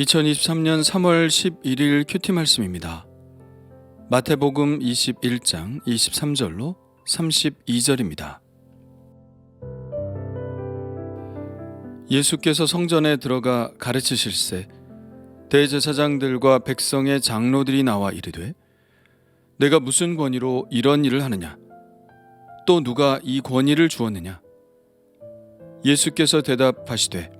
2023년 3월 11일 큐티 말씀입니다. 마태복음 21장 23절로 32절입니다. 예수께서 성전에 들어가 가르치실세 대제사장들과 백성의 장로들이 나와 이르되 내가 무슨 권위로 이런 일을 하느냐 또 누가 이 권위를 주었느냐 예수께서 대답하시되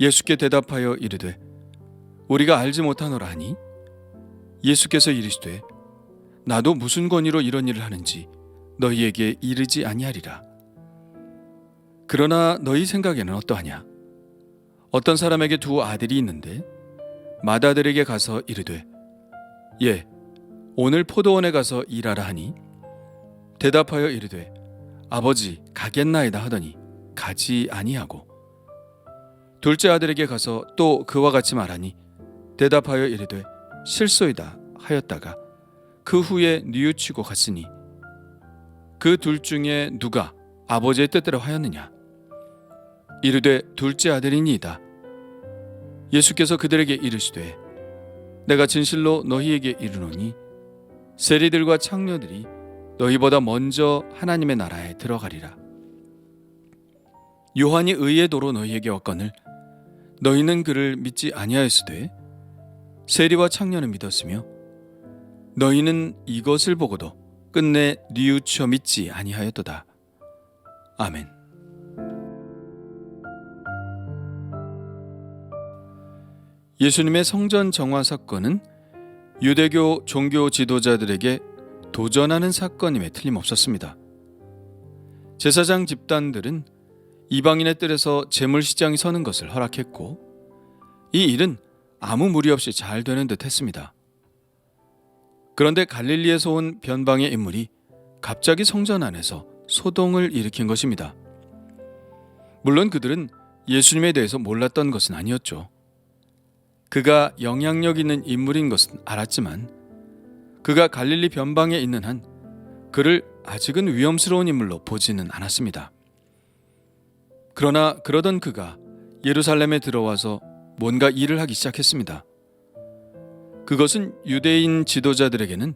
예수께 대답하여 이르되 우리가 알지 못하노라 하니? 예수께서 이르시되 나도 무슨 권위로 이런 일을 하는지 너희에게 이르지 아니하리라. 그러나 너희 생각에는 어떠하냐? 어떤 사람에게 두 아들이 있는데 맏아들에게 가서 이르되 예 오늘 포도원에 가서 일하라 하니? 대답하여 이르되 아버지 가겠나이다 하더니 가지 아니하고 둘째 아들에게 가서 또 그와 같이 말하니 대답하여 이르되 실소이다 하였다가 그 후에 뉘우치고 갔으니 그 둘 중에 누가 아버지의 뜻대로 하였느냐? 이르되 둘째 아들이니이다. 예수께서 그들에게 이르시되 내가 진실로 너희에게 이르노니 세리들과 창녀들이 너희보다 먼저 하나님의 나라에 들어가리라. 요한이 의의 도로 너희에게 왔거늘 너희는 그를 믿지 아니하였으되 세리와 창녀는 믿었으며 너희는 이것을 보고도 끝내 뉘우쳐 믿지 아니하였도다. 아멘. 예수님의 성전 정화 사건은 유대교 종교 지도자들에게 도전하는 사건임에 틀림없었습니다. 제사장 집단들은 이방인의 뜰에서 재물 시장이 서는 것을 허락했고 이 일은 아무 무리 없이 잘 되는 듯 했습니다. 그런데 갈릴리에서 온 변방의 인물이 갑자기 성전 안에서 소동을 일으킨 것입니다. 물론 그들은 예수님에 대해서 몰랐던 것은 아니었죠. 그가 영향력 있는 인물인 것은 알았지만 그가 갈릴리 변방에 있는 한 그를 아직은 위험스러운 인물로 보지는 않았습니다. 그러나 그러던 그가 예루살렘에 들어와서 뭔가 일을 하기 시작했습니다. 그것은 유대인 지도자들에게는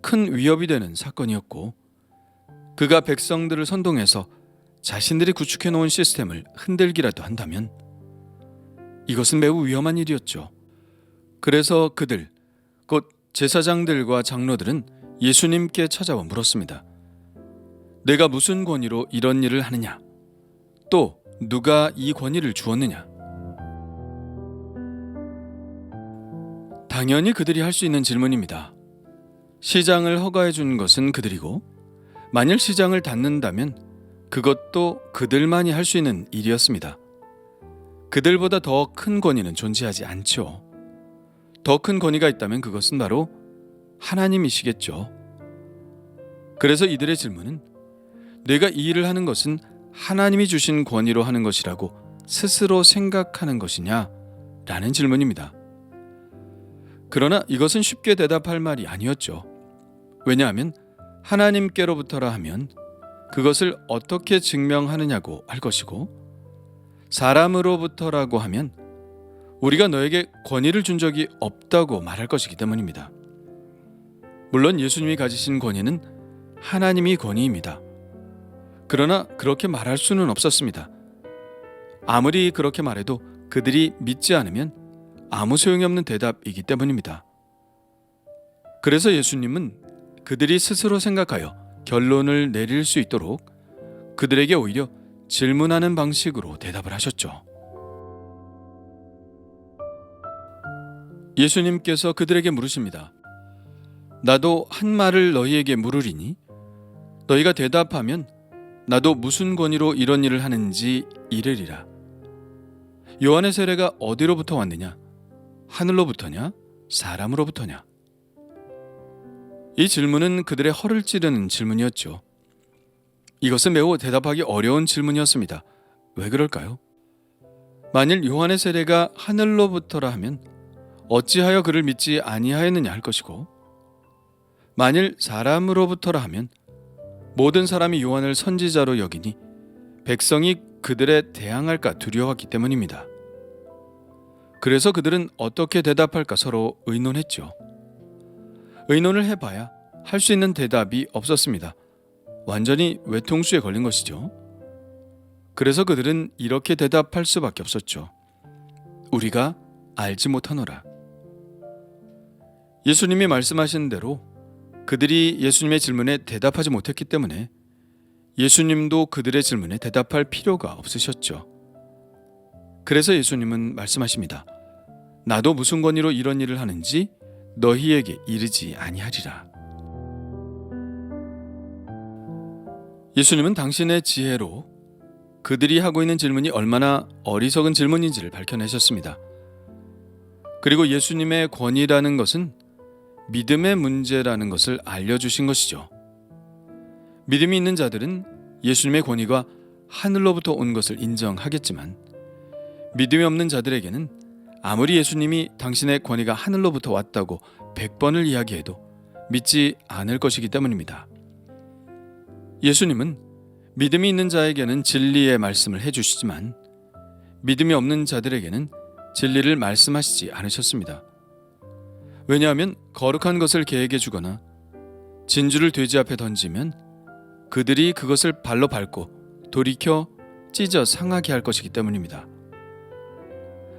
큰 위협이 되는 사건이었고 그가 백성들을 선동해서 자신들이 구축해 놓은 시스템을 흔들기라도 한다면 이것은 매우 위험한 일이었죠. 그래서 그들 곧 제사장들과 장로들은 예수님께 찾아와 물었습니다. 내가 무슨 권위로 이런 일을 하느냐? 또 누가 이 권위를 주었느냐? 당연히 그들이 할 수 있는 질문입니다. 시장을 허가해 준 것은 그들이고 만일 시장을 닫는다면 그것도 그들만이 할 수 있는 일이었습니다. 그들보다 더 큰 권위는 존재하지 않죠. 더 큰 권위가 있다면 그것은 바로 하나님이시겠죠. 그래서 이들의 질문은 내가 이 일을 하는 것은 하나님이 주신 권위로 하는 것이라고 스스로 생각하는 것이냐? 라는 질문입니다. 그러나 이것은 쉽게 대답할 말이 아니었죠. 왜냐하면 하나님께로부터라 하면 그것을 어떻게 증명하느냐고 할 것이고 사람으로부터라고 하면 우리가 너에게 권위를 준 적이 없다고 말할 것이기 때문입니다. 물론 예수님이 가지신 권위는 하나님이 권위입니다. 그러나 그렇게 말할 수는 없었습니다. 아무리 그렇게 말해도 그들이 믿지 않으면 아무 소용이 없는 대답이기 때문입니다. 그래서 예수님은 그들이 스스로 생각하여 결론을 내릴 수 있도록 그들에게 오히려 질문하는 방식으로 대답을 하셨죠. 예수님께서 그들에게 물으십니다. 나도 한 말을 너희에게 물으리니 너희가 대답하면 나도 무슨 권위로 이런 일을 하는지 이르리라. 요한의 세례가 어디로부터 왔느냐? 하늘로부터냐? 사람으로부터냐? 이 질문은 그들의 허를 찌르는 질문이었죠. 이것은 매우 대답하기 어려운 질문이었습니다. 왜 그럴까요? 만일 요한의 세례가 하늘로부터라 하면 어찌하여 그를 믿지 아니하였느냐 할 것이고 만일 사람으로부터라 하면 모든 사람이 요한을 선지자로 여기니 백성이 그들에 대항할까 두려웠기 때문입니다. 그래서 그들은 어떻게 대답할까 서로 의논했죠. 의논을 해봐야 할 수 있는 대답이 없었습니다. 완전히 외통수에 걸린 것이죠. 그래서 그들은 이렇게 대답할 수밖에 없었죠. 우리가 알지 못하노라. 예수님이 말씀하신 대로 그들이 예수님의 질문에 대답하지 못했기 때문에 예수님도 그들의 질문에 대답할 필요가 없으셨죠. 그래서 예수님은 말씀하십니다. 나도 무슨 권위로 이런 일을 하는지 너희에게 이르지 아니하리라. 예수님은 당신의 지혜로 그들이 하고 있는 질문이 얼마나 어리석은 질문인지를 밝혀내셨습니다. 그리고 예수님의 권위라는 것은 믿음의 문제라는 것을 알려주신 것이죠. 믿음이 있는 자들은 예수님의 권위가 하늘로부터 온 것을 인정하겠지만 믿음이 없는 자들에게는 아무리 예수님이 당신의 권위가 하늘로부터 왔다고 100번을 이야기해도 믿지 않을 것이기 때문입니다. 예수님은 믿음이 있는 자에게는 진리의 말씀을 해주시지만 믿음이 없는 자들에게는 진리를 말씀하시지 않으셨습니다. 왜냐하면 거룩한 것을 계획해 주거나 진주를 돼지 앞에 던지면 그들이 그것을 발로 밟고 돌이켜 찢어 상하게 할 것이기 때문입니다.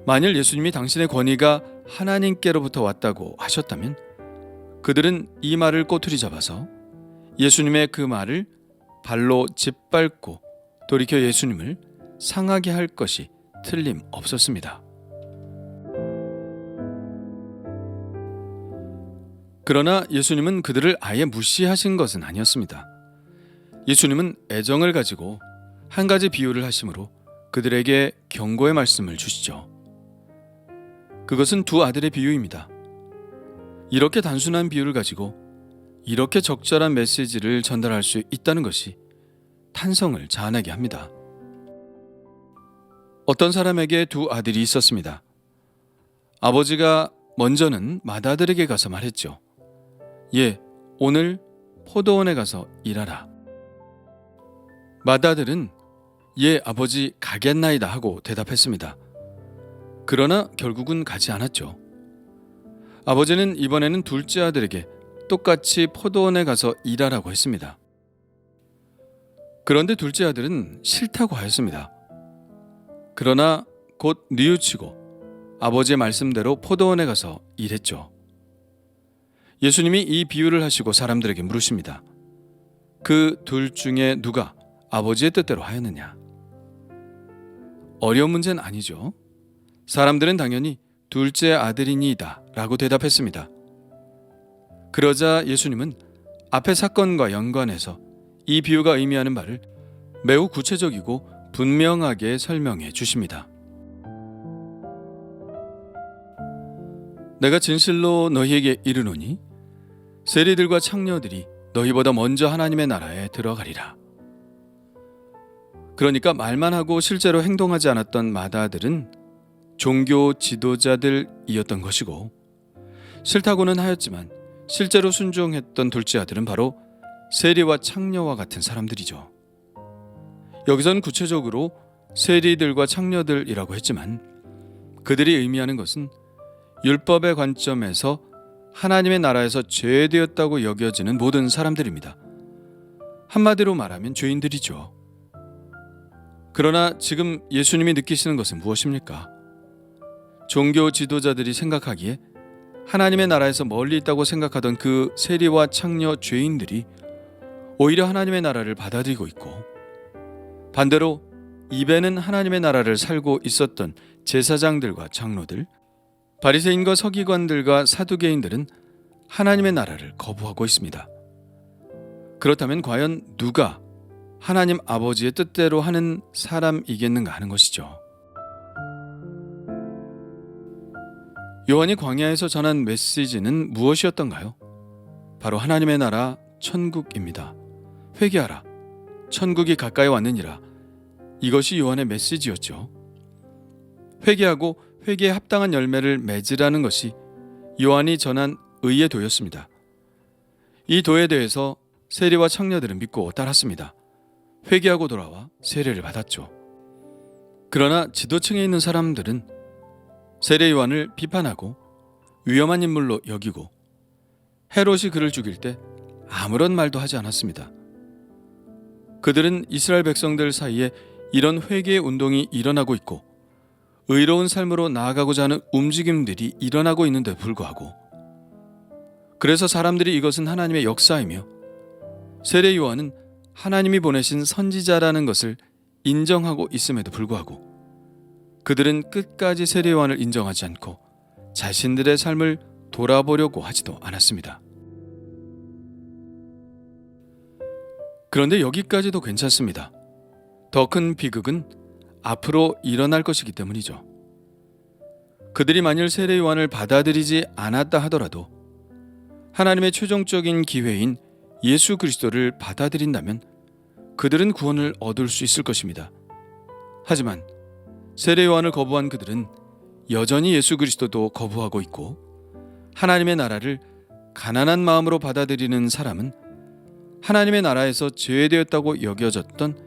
만일 예수님이 당신의 권위가 하나님께로부터 왔다고 하셨다면 그들은 이 말을 꼬투리 잡아서 예수님의 그 말을 발로 짓밟고 돌이켜 예수님을 상하게 할 것이 틀림없었습니다. 그러나 예수님은 그들을 아예 무시하신 것은 아니었습니다. 예수님은 애정을 가지고 한 가지 비유를 하심으로 그들에게 경고의 말씀을 주시죠. 그것은 두 아들의 비유입니다. 이렇게 단순한 비유를 가지고 이렇게 적절한 메시지를 전달할 수 있다는 것이 탄성을 자아내게 합니다. 어떤 사람에게 두 아들이 있었습니다. 아버지가 먼저는 맏아들에게 가서 말했죠. 예, 오늘 포도원에 가서 일하라. 맏아들은 예, 아버지 가겠나이다 하고 대답했습니다. 그러나 결국은 가지 않았죠. 아버지는 이번에는 둘째 아들에게 똑같이 포도원에 가서 일하라고 했습니다. 그런데 둘째 아들은 싫다고 하였습니다. 그러나 곧 뉘우치고 아버지의 말씀대로 포도원에 가서 일했죠. 예수님이 이 비유를 하시고 사람들에게 물으십니다. 그 둘 중에 누가 아버지의 뜻대로 하였느냐? 어려운 문제는 아니죠. 사람들은 당연히 둘째 아들이니이다 라고 대답했습니다. 그러자 예수님은 앞의 사건과 연관해서 이 비유가 의미하는 바를 매우 구체적이고 분명하게 설명해 주십니다. 내가 진실로 너희에게 이르노니 세리들과 창녀들이 너희보다 먼저 하나님의 나라에 들어가리라. 그러니까 말만 하고 실제로 행동하지 않았던 마다들은 종교 지도자들이었던 것이고 싫다고는 하였지만 실제로 순종했던 둘째 아들은 바로 세리와 창녀와 같은 사람들이죠. 여기선 구체적으로 세리들과 창녀들이라고 했지만 그들이 의미하는 것은 율법의 관점에서 하나님의 나라에서 죄되었다고 여겨지는 모든 사람들입니다. 한마디로 말하면 죄인들이죠. 그러나 지금 예수님이 느끼시는 것은 무엇입니까? 종교 지도자들이 생각하기에 하나님의 나라에서 멀리 있다고 생각하던 그 세리와 창녀 죄인들이 오히려 하나님의 나라를 받아들이고 있고 반대로 입에는 하나님의 나라를 살고 있었던 제사장들과 장로들, 바리새인과 서기관들과 사두개인들은 하나님의 나라를 거부하고 있습니다. 그렇다면 과연 누가 하나님 아버지의 뜻대로 하는 사람이겠는가 하는 것이죠. 요한이 광야에서 전한 메시지는 무엇이었던가요? 바로 하나님의 나라 천국입니다. 회개하라. 천국이 가까이 왔느니라. 이것이 요한의 메시지였죠. 회개하고 회개에 합당한 열매를 맺으라는 것이 요한이 전한 의의 도였습니다. 이 도에 대해서 세리와 청녀들은 믿고 따랐습니다. 회개하고 돌아와 세례를 받았죠. 그러나 지도층에 있는 사람들은 세례 요한을 비판하고 위험한 인물로 여기고 헤롯이 그를 죽일 때 아무런 말도 하지 않았습니다. 그들은 이스라엘 백성들 사이에 이런 회개의 운동이 일어나고 있고 의로운 삶으로 나아가고자 하는 움직임들이 일어나고 있는데 불구하고 그래서 사람들이 이것은 하나님의 역사이며 세례 요한은 하나님이 보내신 선지자라는 것을 인정하고 있음에도 불구하고 그들은 끝까지 세례 요한을 인정하지 않고 자신들의 삶을 돌아보려고 하지도 않았습니다. 그런데 여기까지도 괜찮습니다. 더 큰 비극은 앞으로 일어날 것이기 때문이죠. 그들이 만일 세례 요한을 받아들이지 않았다 하더라도 하나님의 최종적인 기회인 예수 그리스도를 받아들인다면 그들은 구원을 얻을 수 있을 것입니다. 하지만 세례 요한을 거부한 그들은 여전히 예수 그리스도도 거부하고 있고 하나님의 나라를 가난한 마음으로 받아들이는 사람은 하나님의 나라에서 제외되었다고 여겨졌던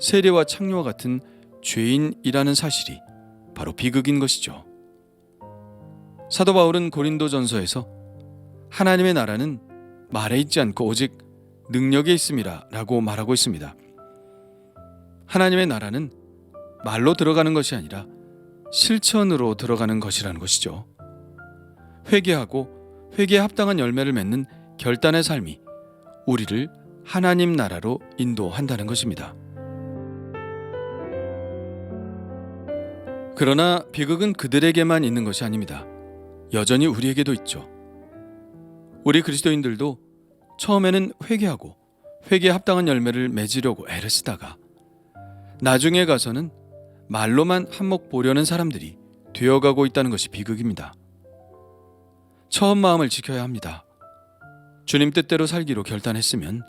세례와 창녀와 같은 죄인이라는 사실이 바로 비극인 것이죠. 사도 바울은 고린도 전서에서 하나님의 나라는 말에 있지 않고 오직 능력에 있음이라라고 말하고 있습니다. 하나님의 나라는 말로 들어가는 것이 아니라 실천으로 들어가는 것이라는 것이죠. 회개하고 회개에 합당한 열매를 맺는 결단의 삶이 우리를 하나님 나라로 인도한다는 것입니다. 그러나 비극은 그들에게만 있는 것이 아닙니다. 여전히 우리에게도 있죠. 우리 그리스도인들도 처음에는 회개하고 회개에 합당한 열매를 맺으려고 애를 쓰다가 나중에 가서는 말로만 한몫 보려는 사람들이 되어가고 있다는 것이 비극입니다. 처음 마음을 지켜야 합니다. 주님 뜻대로 살기로 결단했으면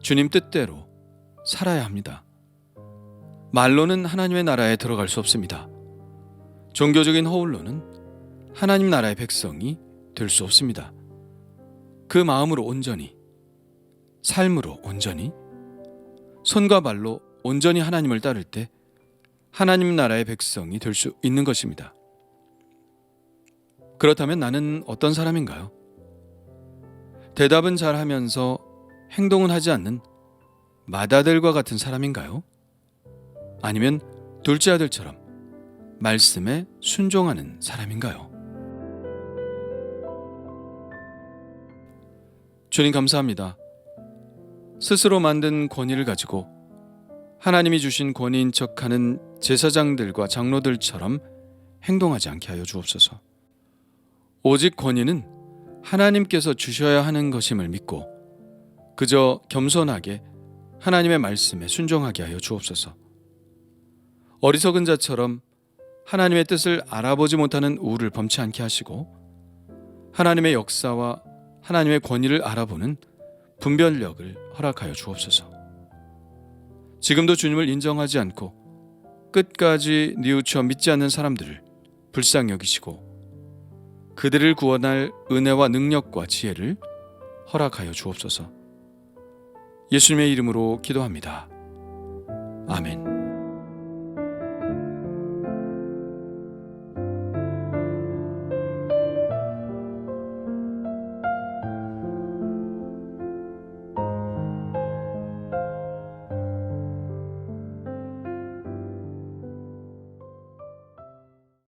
주님 뜻대로 살아야 합니다. 말로는 하나님의 나라에 들어갈 수 없습니다. 종교적인 허울로는 하나님 나라의 백성이 될 수 없습니다. 그 마음으로 온전히, 삶으로 온전히, 손과 발로 온전히 하나님을 따를 때 하나님 나라의 백성이 될 수 있는 것입니다. 그렇다면 나는 어떤 사람인가요? 대답은 잘 하면서 행동은 하지 않는 마다들과 같은 사람인가요? 아니면 둘째 아들처럼 말씀에 순종하는 사람인가요? 주님 감사합니다. 스스로 만든 권위를 가지고 하나님이 주신 권위인 척하는 제사장들과 장로들처럼 행동하지 않게 하여 주옵소서. 오직 권위는 하나님께서 주셔야 하는 것임을 믿고 그저 겸손하게 하나님의 말씀에 순종하게 하여 주옵소서. 어리석은 자처럼 하나님의 뜻을 알아보지 못하는 우를 범치 않게 하시고 하나님의 역사와 하나님의 권위를 알아보는 분별력을 허락하여 주옵소서. 지금도 주님을 인정하지 않고 끝까지 뉘우쳐 믿지 않는 사람들을 불쌍히 여기시고 그들을 구원할 은혜와 능력과 지혜를 허락하여 주옵소서. 예수님의 이름으로 기도합니다. 아멘.